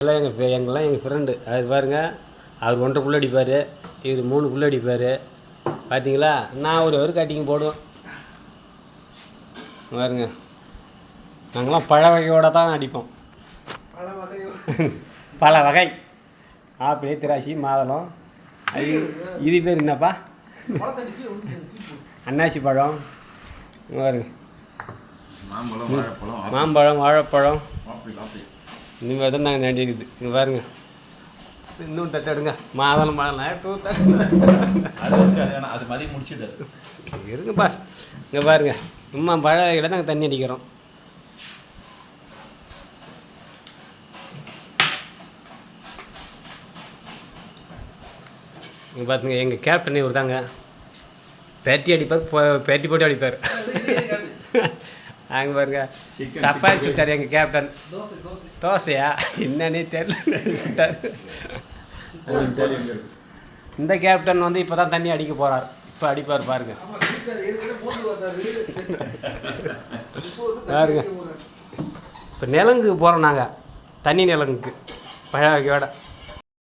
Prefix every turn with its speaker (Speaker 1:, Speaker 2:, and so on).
Speaker 1: எல்லாம் எங்கள் எங்கெல்லாம் எங்கள் ஃப்ரெண்டு அது பாருங்க அவர் ஒன்றரை புள்ள அடிப்பார் இவர் மூணு புள்ள அடிப்பார். பார்த்தீங்களா நான் ஒரு ஒரு கட்டிங் போடுவேன். பாருங்க. நாங்களாம் பழ வகையோடு தான் அடிப்போம். பல வகை. ஆப்பிள் திராட்சை மாதுளம். இது பேர் என்னப்பா? அன்னாசி பழம். பாருங்க.
Speaker 2: மாம்பழம் வாழைப்பழம்
Speaker 1: இந்த மாதிரி தான் நாங்கள் நடி இருக்குது இங்கே பாருங்க. இன்னும் தட்டு எடுங்க. மாதளம் பழம் தூ தட்டு
Speaker 2: அது மதியம் முடிச்சுட்டாரு
Speaker 1: இருங்க பாஸ் இங்கே பாருங்க. சும்மா பழ இடம் நாங்கள் தண்ணி அடிக்கிறோம். இங்கே பார்த்துங்க எங்கள் கேப்டன் இவர் தாங்க பேட்டி அடிப்பார் போ- பேட்டி போட்டு அடிப்பார். அங்கே பாருங்க. சப்பாத்தி சுட்டார் எங்கள் கேப்டன் தோசையா? என்னன்னே தெரியல சுட்டார். இந்த கேப்டன் வந்து இப்போ தான் தண்ணி அடிக்க போகிறார் இப்போ அடிப்பார் பாருங்க. பாருங்க. இப்போ நிலங்குக்கு போகிறோம் நாங்கள் தண்ணி நிலங்குக்கு. பழ வகையோட